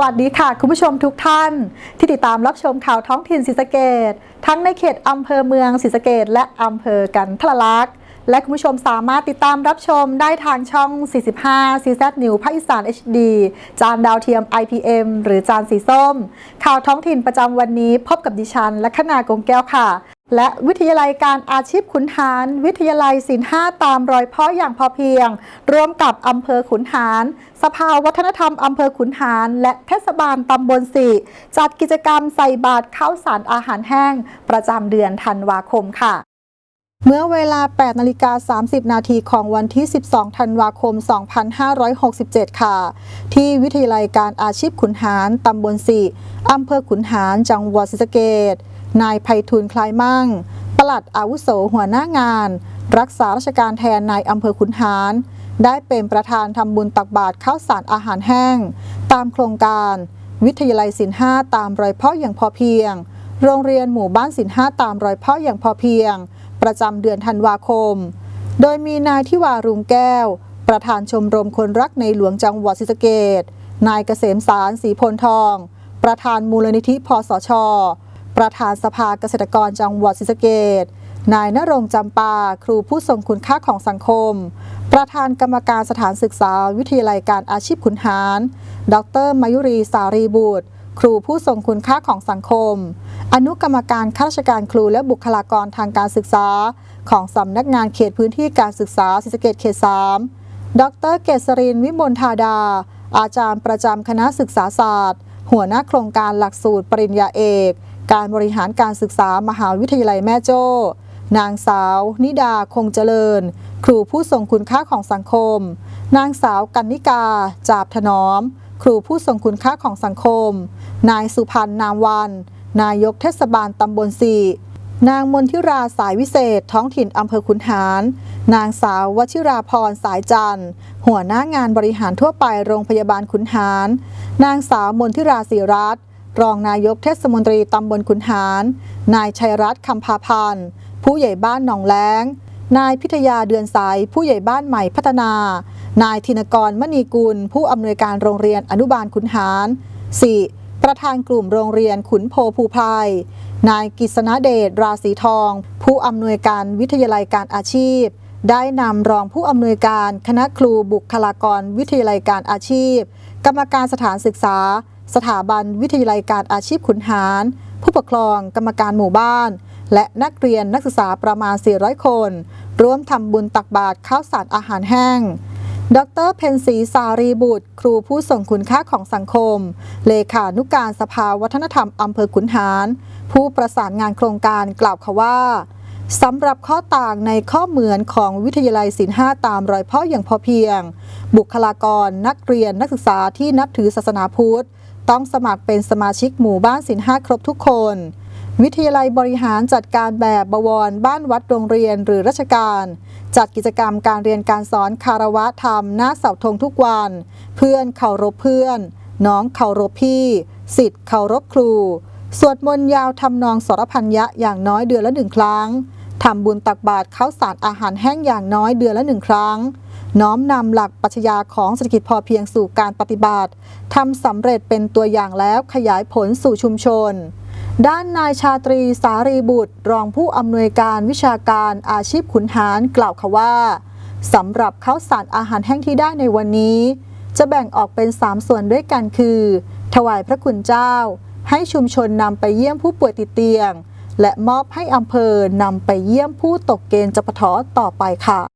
วัสดีค่ะ คุณผู้ชมทุกท่าน ที่ติดตามรับชมข่าวท้องถิ่นศรีสะเกดทั้งในเขตอำเภอเมืองศรีสะเกดและอำเภอกันทรลักษณ์และคุณผู้ชมสามารถติดตามรับชมได้ทางช่อง 45 CZ New ภาคอีสาน HD จานดาวเทียม IPM หรือจานสีส้ม ข่าวท้องถิ่นประจำวันนี้พบกับดิฉัน และคณากงแก้วค่ะ และวิทยาลัยการอาชีพขุนหาร วิทยาลัยศิลป์5ตามรอยพ่ออย่างพอเพียง ร่วมกับอำเภอขุนหาร สภาวัฒนธรรมอำเภอขุนหาร และเทศบาลตำบลสีจัดกิจกรรมใส่บาตรข้าวสารอาหารแห้ง ประจำเดือนธันวาคมค่ะเมื่อเวลา 8นาฬิกา30 นาทีของวันที่ 12 ธันวาคม 2567 ค่ะ ที่วิทยาลัยการอาชีพขุนหาร ตำบลสีอำเภอขุนหาร จังหวัดศรีสะเกษ นายไพฑูรย์คลายมั่ง ปลัดอาวุโสหัวหน้างาน รักษาราชการแทนนายอำเภอขุนหาร ได้เป็นประธานทำบุญตักบาตรข้าวสารอาหารแห้ง ตามโครงการ วิทยาลัยศิลป์5ตามรอยพ่ออย่างพอเพียง โรงเรียนหมู่บ้านศิลป์5ตามรอยพ่ออย่างพอเพียง ประจำเดือนธันวาคม โดยมีนายทิวารุงแก้ว ประธานชมรมคนรักในหลวงจังหวัดศรีสะเกดนายเกษมสารสีพลทอง ประธานมูลนิธิพสช ประธานสภาเกษตรกรจังหวัดศรีสะเกดนายนรงจำปา ครูผู้ทรงคุณค่าของสังคม ประธานกรรมการสถานศึกษา วิทยาลัยการอาชีพขุนหาร ดรมายุรีสารีบุตร ครูผู้ทรงคุณค่าของสังคม อนุกรรมการข้าราชการครูและบุคลากรทางการศึกษา ของสำนักงานเขตพื้นที่การศึกษาศรีสะเกษเขต 3 ดรเกษรินวิมลธาดา อาจารย์ประจำคณะศึกษาศาสตร์ หัวหน้าโครงการหลักสูตรปริญญาเอก การบริหารการศึกษามหาวิทยาลัยแม่โจ้ นางสาว นิดาคงเจริญ ครูผู้ทรงคุณค่าของสังคม นางสาวกันนิกา จาบถนอม ครูผู้ทรงคุณค่าของสังคม นายสุพันธ์นามวัน นายกเทศบาลตำบลสีนางมนทิราสายวิเศษ ท้องถิ่นอำเภอขุนหาร นางสาววชิราพรสายจันทร์ หัวหน้างานบริหารทั่วไปโรงพยาบาลขุนหาร นางสาวมนทิราศิรัตน์ รองนายกเทศมนตรีตำบลขุนหาร นายชัยรัตน์คำพาพันธ์ ผู้ใหญ่บ้านหนองแล้ง นายพิทยาเดือนสาย ผู้ใหญ่บ้านใหม่พัฒนา นายธินกรมณีกุล ผู้อำนวยการโรงเรียนอนุบาลขุนหาร 4. ประธานกลุ่มโรงเรียนขุนโพภูพายนายกิษณเดชราศีทอง ผู้อำนวยการวิทยาลัยการอาชีพ ได้นำรองผู้อำนวยการคณะครูบุคลากรวิทยาลัยการอาชีพ กรรมการสถานศึกษา สถาบันวิทยาลัยการอาชีพขุนหาร ผู้ปกครองกรรมการหมู่บ้าน และนักเรียนนักศึกษาประมาณ 400 คน ร่วมทำบุญตักบาตรข้าวสารอาหารแห้งดรเพนศรีสารีบุตร ครูผู้ส่งคุณค่าของสังคม เลขานุการสภาวัฒนธรรมอำเภอขุนหาร ผู้ประสานงานโครงการกล่าวค่ะว่าสำหรับข้อต่างในข้อเหมือนของวิทยาลัยศิลป์5ตามรอยพ่ออย่างพอเพียง บุคลากรนักเรียนนักศึกษาที่นับถือศาสนาพุทธ ต้องสมัครเป็นสมาชิกหมู่บ้านศิลป์5ครบทุกคน วิทยาลัยบริหารจัดการแบบบวร บ้านวัดโรงเรียนหรือราชการ จัดกิจกรรมการเรียนการสอนคารวะธรรม หน้าเสาธงทุกวัน เพื่อนเคารพเพื่อน น้องเคารพพี่สิทธิ์เคารพครู สวดมนต์ยาวทำนองสรพันยะอย่างน้อยเดือนละหนึ่งครั้ง ทำบุญตักบาตรข้าวสารอาหารแห้งอย่างน้อยเดือนละหนึ่งครั้ง น้อมนำหลักปรัชญาของเศรษฐกิจพอเพียงสู่การปฏิบัติทำสำเร็จเป็นตัวอย่างแล้วขยายผลสู่ชุมชน ด้านนายชาตรีสารีบุตร รองผู้อำนวยการวิชาการอาชีพขุนหารกล่าวค่ะว่าสำหรับข้าวสารอาหารแห้งที่ได้ในวันนี้ จะแบ่งออกเป็น 3 ส่วนด้วยกันคือ ถวายพระคุณเจ้า ให้ชุมชนนำไปเยี่ยมผู้ป่วยติดเตียง และมอบให้อำเภอนำไปเยี่ยมผู้ตกเกณฑ์จปทต่อไปค่ะ